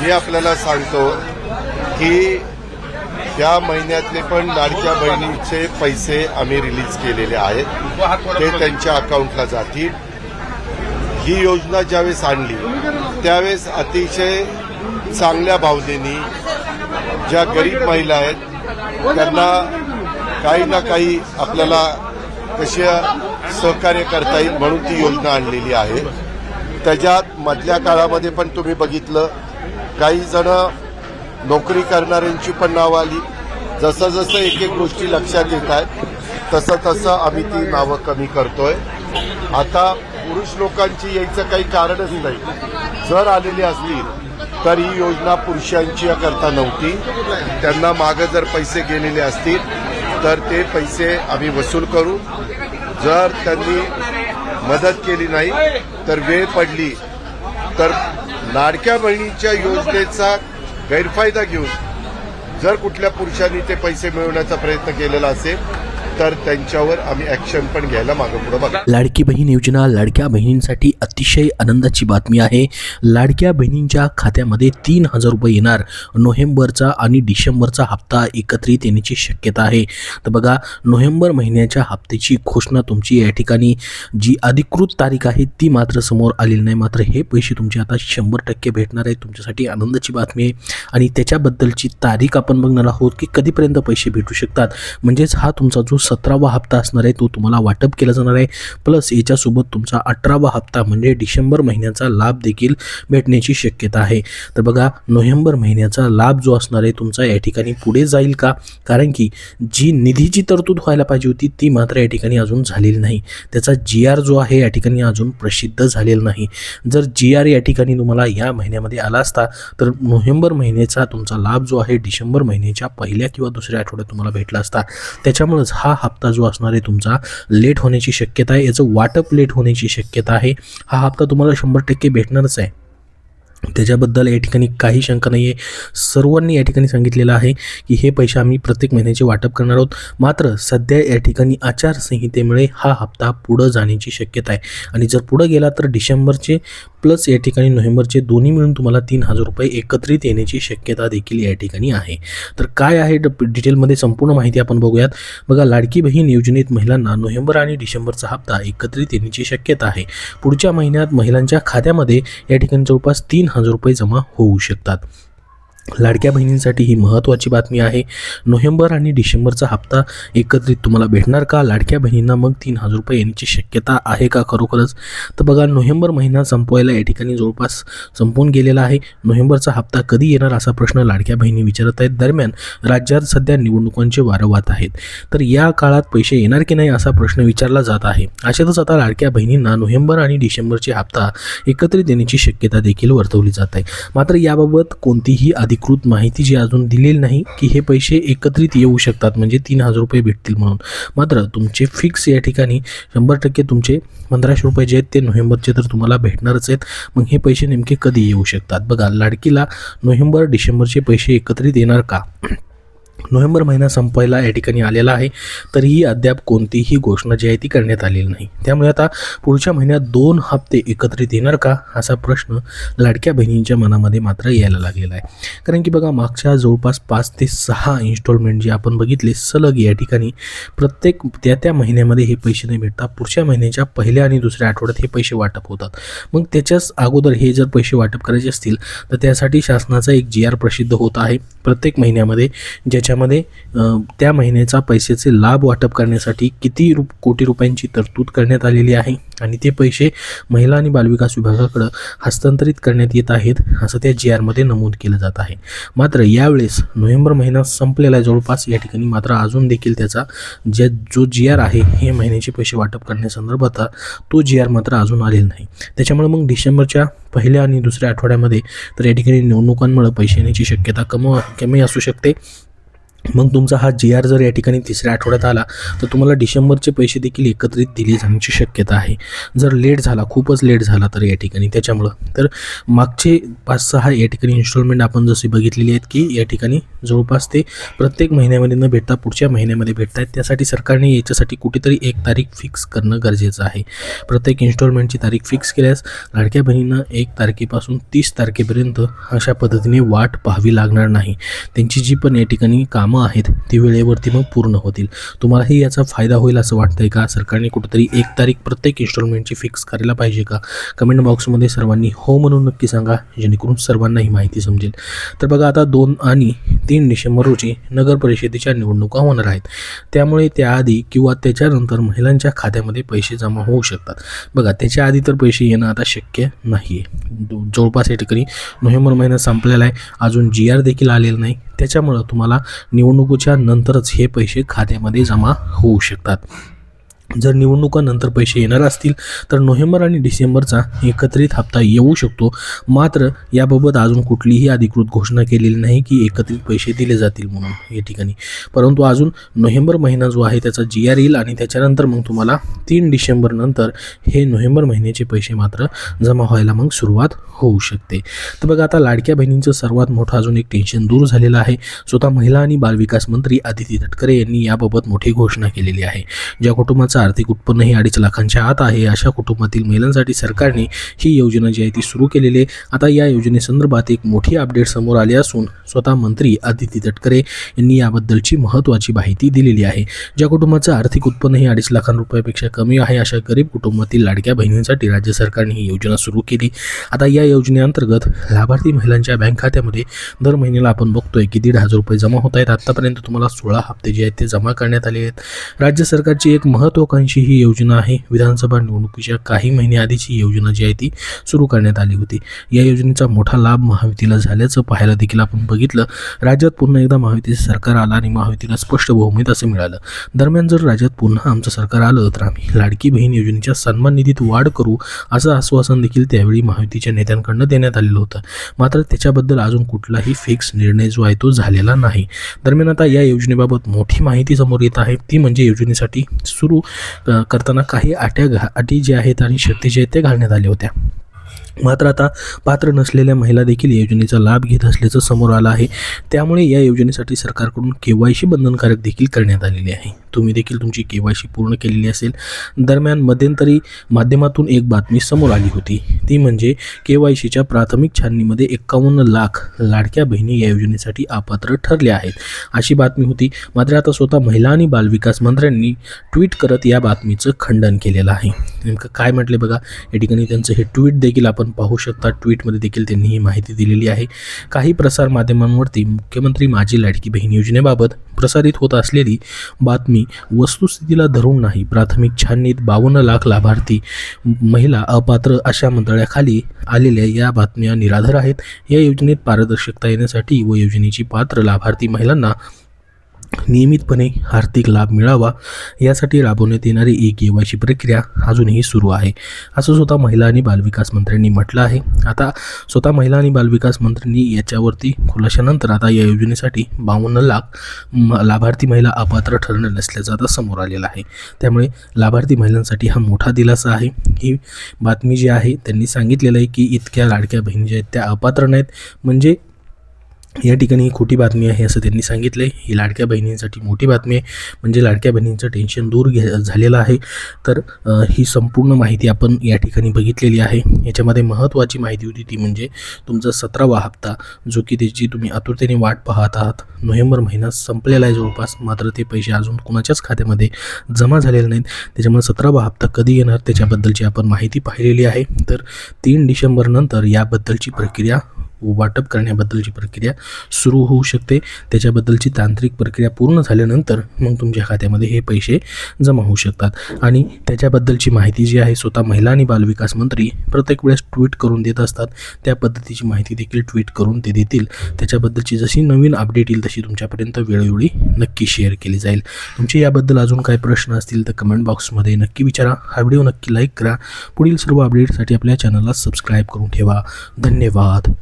मी आपल्याला सांगतो की त्या महिन्यातले पण लाडक्या बहिणीचे पैसे आम्ही रिलीज केलेले आहेत. ते त्यांच्या अकाउंटला जातील. ही योजना ज्यावेळेस आणली त्यावेळेस अतिशय चांगल्या भावनेनी ज्या गरीब महिला आहेत त्यांना काही ना काही आपल्याला कशी सहकार्य करता येईल म्हणून ती योजना आणलेली आहे. त्याच्यात मधल्या काळामध्ये पण तुम्ही बघितलं काही जण नोकरी करणाऱ्यांची पण नावं आली. जसं जसं एक एक गोष्टी लक्षात येत आहेत तसं तसं आम्ही ती नावं कमी करतोय. आता पुरुष लोकांची यायचं काही कारणच नाही. जर आलेली असली तर ही योजना पुरुषांची करता नव्हती. त्यांना मागं जर पैसे गेलेले असतील तर ते पैसे आम्ही वसूल करू. जर त्यांनी मदत केली नाही तर वेळ पडली तर लाडक्या बहिणीच्या योजनेचा गैरफायदा घेऊन जर कुठल्या पुरुषांनी ते पैसे मिळवण्याचा प्रयत्न केलेला असेल तर त्यांच्यावर आम्ही ऍक्शन पण घ्यायला मागं पुढे बघा. लाडकी बहीण योजना लाडक्या बहिणींसाठी अतिशय आनंदाची बातमी आहे. लाडक्या बहिणींच्या खात्यामध्ये तीन हजार रुपये येणार. नोव्हेंबरचा आणि डिसेंबरचा हप्ता एकत्रित येण्याची शक्यता आहे. तर बघा नोव्हेंबर महिन्याच्या हप्त्याची घोषणा तुमची या ठिकाणी. जी अधिकृत तारीख आहे ती मात्र समोर आलेली नाही. मात्र हे पैसे तुमचे आता शंभर टक्के भेटणार आहे तुमच्यासाठी आनंदाची बातमी आहे. आणि त्याच्याबद्दलची तारीख आपण बघणार आहोत की कधीपर्यंत पैसे भेटू शकतात. म्हणजेच हा तुमचा जो सतरावा हप्ता असणार आहे तो तुम्हाला वाटप केला जाणार आहे. प्लस याच्यासोबत तुमचा अठरावा हप्ता म्हणजे डिसेंबर महिन्याचा लाभ देखील भेटण्याची शक्यता आहे. तर बघा नोव्हेंबर महिन्याचा लाभ जो असणार आहे तुमचा या ठिकाणी पुढे जाईल का? कारण की जी निधीची तरतूद व्हायला पाहिजे होती ती मात्र या ठिकाणी अजून झालेली नाही. त्याचा जी आर जो आहे या ठिकाणी अजून प्रसिद्ध झालेला नाही. जर जी आर या ठिकाणी तुम्हाला या महिन्यामध्ये आला असता तर नोव्हेंबर महिन्याचा तुमचा लाभ जो आहे डिसेंबर महिन्याच्या पहिल्या किंवा दुसऱ्या आठवड्यात तुम्हाला भेटला असता. त्याच्यामुळेच हा हप्ता जो असणार आहे तुमचा लेट होण्याची शक्यता आहे. याचं वाटप लेट होण्याची शक्यता आहे. हा हप्ता तुम्हाला शंभर टक्के भेटणारच आहे. त्याच्याबद्दल या ठिकाणी काही शंका नाही आहे सर्वांनी या ठिकाणी सांगितलेलं आहे की हे पैसे आम्ही प्रत्येक महिन्याचे वाटप करणार आहोत. मात्र सध्या या ठिकाणी आचारसंहितेमुळे हा हप्ता पुढं जाण्याची शक्यता आहे. आणि जर पुढं गेला तर डिसेंबरचे प्लस या ठिकाणी नोव्हेंबरचे दोन्ही मिळून तुम्हाला तीन हजार रुपये एकत्रित येण्याची शक्यता देखील या ठिकाणी आहे. तर काय आहे ड- डिटेलमध्ये संपूर्ण माहिती आपण बघूयात. बघा लाडकी बहीण योजनेत महिलांना नोव्हेंबर आणि डिसेंबरचा हप्ता एकत्रित येण्याची शक्यता आहे. पुढच्या महिन्यात महिलांच्या खात्यामध्ये या ठिकाणी जवळपास तीन हजार रुपये जमा होऊ शकतात. लाडक्या बहिणींसाठी ही महत्त्वाची बातमी आहे. नोव्हेंबर आणि डिसेंबरचा हप्ता एकत्रित तुम्हाला भेटणार का? लाडक्या बहिणींना मग तीन हजार रुपये येण्याची शक्यता आहे का खरोखरच? तर बघा नोव्हेंबर महिना संपवायला या ठिकाणी जवळपास संपून गेलेला आहे. नोव्हेंबरचा हप्ता कधी येणार असा प्रश्न लाडक्या बहिणी विचारत आहेत. दरम्यान राज्यात सध्या निवडणुकांचे वारंवार आहेत. तर या काळात पैसे येणार की नाही असा प्रश्न विचारला जात आहे. अशातच आता लाडक्या बहिणींना नोव्हेंबर आणि डिसेंबरचे हप्ता एकत्रित येण्याची शक्यता देखील वर्तवली जात आहे. मात्र याबाबत कोणतीही अधिक अधिकृत माहिती जी अजून दिलेली नाही की हे पैसे एकत्रित येऊ शकतात म्हणजे तीन हजार रुपये भेटतील म्हणून. मात्र तुमचे फिक्स या ठिकाणी शंभर टक्के तुमचे पंधराशे रुपये जे आहेत ते नोव्हेंबरचे तर तुम्हाला भेटणारच आहेत. मग हे पैसे नेमके कधी येऊ शकतात? बघा लाडकीला नोव्हेंबर डिसेंबरचे पैसे एकत्रित येणार का? नोव्हेंबर महिना संपायला या ठिकाणी आलेला आहे तरीही अद्याप कोणतीही घोषणा जी आहे ती करण्यात आलेली नाही. त्यामुळे आता पुढच्या महिन्यात दोन हप्ते एकत्रित येणार का असा प्रश्न लाडक्या बहिणींच्या मनामध्ये मात्र यायला लागलेला आहे. कारण की बघा मागच्या जवळपास पाच ते सहा इन्स्टॉलमेंट जे आपण बघितले सलग या ठिकाणी प्रत्येक त्या त्या महिन्यामध्ये हे पैसे नाही भेटता पुढच्या महिन्याच्या पहिल्या आणि दुसऱ्या आठवड्यात हे पैसे वाटप होतात. मग त्याच्याच अगोदर हे जर पैसे वाटप करायचे असतील तर त्यासाठी शासनाचा एक जी आर प्रसिद्ध होत आहे. प्रत्येक महिन्यामध्ये ज्याच्या त्याच्यामध्ये त्या महिन्याचा पैशाचे लाभ वाटप करण्यासाठी किती रुप कोटी रुपयांची तरतूद करण्यात आलेली आहे आणि ते पैसे महिला आणि बालविकास विभागाकडं हस्तांतरित करण्यात येत आहेत असं त्या जी आरमध्ये नमूद केलं जात आहे. मात्र यावेळेस नोव्हेंबर महिना संपलेला आहे जवळपास या ठिकाणी मात्र अजून देखील त्याचा जे जो जी आर आहे हे महिन्याचे पैसे वाटप करण्यासंदर्भात तो जी आर मात्र अजून आलेला नाही. त्याच्यामुळे मग डिसेंबरच्या पहिल्या आणि दुसऱ्या आठवड्यामध्ये तर या ठिकाणी निवडणुकांमुळे पैसे येण्याची शक्यता कम कमी असू शकते. मग तुमचा हा जी आर जर या ठिकाणी तिसऱ्या आठवड्यात आला तर तुम्हाला डिसेंबरचे पैसे देखील एकत्रित दिले जाण्याची शक्यता आहे. जर लेट झाला खूपच लेट झाला तर या ठिकाणी त्याच्यामुळं. तर मागचे पाच सहा या ठिकाणी इन्स्टॉलमेंट आपण जसे बघितलेली आहेत की या ठिकाणी जवळपास ते प्रत्येक महिन्यामध्ये न भेटता पुढच्या महिन्यामध्ये भेटत आहेत त्यासाठी सरकारने याच्यासाठी कुठेतरी एक तारीख फिक्स करणं गरजेचं आहे. प्रत्येक इन्स्टॉलमेंटची तारीख फिक्स केल्यास लाडक्या बहिणींना एक तारखेपासून तीस तारखेपर्यंत अशा पद्धतीने वाट पाहावी लागणार नाही. त्यांची जी पण या ठिकाणी कामं आहेत ती वेळेवरती मग पूर्ण होतील. तुम्हालाही याचा फायदा होईल असं वाटतंय का? सरकारने कुठेतरी एक तारीख प्रत्येक इन्स्टॉलमेंटची फिक्स करायला पाहिजे का? कमेंट बॉक्समध्ये सर्वांनी हो म्हणून नक्की सांगा जेणेकरून सर्वांना ही माहिती समजेल. तर बघा आता दोन आणि तीन डिसेंबर रोजी नगर परिषदेच्या निवडणुका होणार आहेत. त्यामुळे त्याआधी किंवा त्याच्यानंतर महिलांच्या खात्यामध्ये पैसे जमा होऊ शकतात. बघा त्याच्या आधी तर पैसे येणं आता शक्य नाही आहे जवळपास या ठिकाणी नोव्हेंबर महिना संपलेला आहे. अजून जी आर देखील आलेला नाही. त्याच्यामुळं तुम्हाला निवडणुकीच्या नंतरच हे पैसे खात्यामध्ये जमा होऊ शकतात. जर निवडणुकानंतर पैसे येणार असतील तर नोव्हेंबर आणि डिसेंबरचा एकत्रित हप्ता येऊ शकतो. मात्र याबाबत अजून कुठलीही अधिकृत घोषणा केलेली नाही की एकत्रित पैसे दिले जातील म्हणून या ठिकाणी. परंतु अजून नोव्हेंबर महिना जो आहे त्याचा जी आर येईल आणि त्याच्यानंतर मग तुम्हाला तीन डिसेंबरनंतर हे नोव्हेंबर महिन्याचे पैसे मात्र जमा व्हायला मग सुरुवात होऊ शकते. तर बघा आता लाडक्या बहिणींचं सर्वात मोठं अजून एक टेन्शन दूर झालेलं आहे. स्वतः महिला आणि बालविकास मंत्री आदिती तटकरे यांनी याबाबत मोठी घोषणा केलेली आहे. ज्या कुटुंबाचं आर्थिक उत्पन्नही अडीच लाखांच्या आत आहे. अशा कुटुंबातील महिलांसाठी सरकारने ही योजना जी आहे ती सुरू केलेली आहे. आता या योजनेसंदर्भात एक मोठी अपडेट समोर आली असून स्वतः मंत्री आदिती तटकरे यांनी याबद्दलची महत्त्वाची माहिती दिलेली आहे. ज्या कुटुंबाचं आर्थिक उत्पन्न हे अडीच लाखां रुपयापेक्षा कमी आहे अशा गरीब कुटुंबातील लाडक्या बहिणींसाठी राज्य सरकारने ही योजना सुरू केली. आता या योजनेअंतर्गत लाभार्थी महिलांच्या बँक खात्यामध्ये दर महिन्याला आपण बघतोय की दीड हजार रुपये जमा होत आहेत. आत्तापर्यंत तुम्हाला सोळा हप्ते जे आहेत ते जमा करण्यात आले आहेत. राज्य सरकारची एक लोकांची ही योजना आहे. विधानसभा निवडणुकीच्या काही महिन्याआधीची ही योजना जी आहे ती सुरू करण्यात आली होती. या योजनेचा मोठा लाभ महायुतीला झाल्याचं पाहायला देखील आपण बघितलं. राज्यात पुन्हा एकदा महायुतीचं सरकार आलं आणि महायुतीला स्पष्ट बहुमत असं मिळालं. दरम्यान जर राज्यात पुन्हा आमचं सरकार आलं तर आम्ही लाडकी बहीण योजनेच्या सन्मान निधीत वाढ करू असं आश्वासन देखील त्यावेळी महायुतीच्या नेत्यांकडनं देण्यात आलेलं होतं. मात्र त्याच्याबद्दल अजून कुठलाही फिक्स निर्णय जो आहे तो झालेला नाही. दरम्यान आता या योजनेबाबत मोठी माहिती समोर येत आहे. ती म्हणजे योजनेसाठी सुरू करताना काही अट्या घा अटी ज्या आहेत आणि शर्ती जे आहेत ते घालण्यात आल्या होत्या. मात्र आता पात्र नसलेल्या महिला देखील योजनेचा लाभ घेत असल्याचं समोर आलं आहे. त्यामुळे या योजनेसाठी सरकारकडून के वाय सी बंधनकारक देखील करण्यात आलेली आहे. तुम्ही देखील तुमची के वाय सी पूर्ण केलेली असेल. दरम्यान मध्यंतरी माध्यमातून एक बातमी समोर आली होती. ती म्हणजे के वाय सीच्या प्राथमिक छाननीमध्ये एक्कावन्न लाख लाडक्या बहिणी या योजनेसाठी अपात्र ठरल्या आहेत. अशी बातमी होती. मात्र आता स्वतः महिला आणि बालविकास मंत्र्यांनी ट्विट करत या बातमीचं खंडन केलेलं आहे. नेमकं काय म्हटले बघा? या ठिकाणी त्यांचं हे ट्विट देखील आपण पाहू शकता. ट्विटमध्ये देखील त्यांनी ही माहिती दिलेली आहे. काही प्रसारमाध्यमांवरती मुख्यमंत्री माझी लाडकी बहीण योजनेबाबत प्रसारित होत असलेली बातमी वस्तुस्थितीला धरून नाही. प्राथमिक छाननीत बावन्न लाख लाभार्थी महिला अपात्र अशा मंडळाखाली आलेल्या या बातम्या निराधार आहेत. या योजनेत पारदर्शकता येण्यासाठी व योजनेची पात्र लाभार्थी महिलांना नियमितपणे आर्थिक लाभ मिळावा यासाठी राबवण्यात येणारी ई के वायची प्रक्रिया अजूनही सुरू आहे. असं स्वतः महिला आणि बालविकास मंत्र्यांनी म्हटलं आहे. आता स्वतः महिला आणि बालविकास मंत्र्यांनी याच्यावरती खुलाशानंतर आता या योजनेसाठी बावन्न लाख म- लाभार्थी महिला अपात्र ठरणार नसल्याचं आता समोर आलेलं आहे. त्यामुळे लाभार्थी महिलांसाठी हा मोठा दिलासा आहे. ही बातमी जी आहे त्यांनी सांगितलेलं आहे की इतक्या लाडक्या बहिणी ज्या आहेत त्या अपात्र नाहीत. म्हणजे या ठिकाणी ही खोटी बातमी आहे असं त्यांनी सांगितलं आहे ही लाडक्या बहिणींसाठी मोठी बातमी आहे. म्हणजे लाडक्या बहिणींचं टेन्शन दूर घे झालेलं आहे. तर ही संपूर्ण माहिती आपण या ठिकाणी बघितलेली आहे. याच्यामध्ये महत्त्वाची माहिती होती ती म्हणजे तुमचा सतरावा हप्ता जो की त्याची तुम्ही आतुरतेने वाट पाहत आहात. नोव्हेंबर महिना संपलेला आहे जवळपास. मात्र ते पैसे अजून कुणाच्याच खात्यामध्ये जमा झालेले नाहीत. त्याच्यामुळे सतरावा हप्ता कधी येणार त्याच्याबद्दलची आपण माहिती पाहिलेली आहे. तर तीन डिसेंबरनंतर याबद्दलची प्रक्रिया वाटप करण्याबद्दलची प्रक्रिया सुरू होऊ शकते. त्याच्याबद्दलची तांत्रिक प्रक्रिया पूर्ण झाल्यानंतर मग तुमच्या खात्यामध्ये हे पैसे जमा होऊ शकतात. आणि त्याच्याबद्दलची माहिती जी आहे स्वतः महिला आणि बालविकास मंत्री प्रत्येक वेळेस ट्विट करून देत असतात. त्या पद्धतीची माहिती देखील ट्विट करून ते देतील. त्याच्याबद्दलची जशी नवीन अपडेट येईल तशी तुमच्यापर्यंत वेळोवेळी नक्की शेअर केली जाईल. तुमचे याबद्दल अजून काय प्रश्न असतील तर कमेंट बॉक्समध्ये नक्की विचारा. हा व्हिडिओ नक्की लाईक करा. पुढील सर्व अपडेटसाठी आपल्या चॅनलला सबस्क्राईब करून ठेवा. धन्यवाद.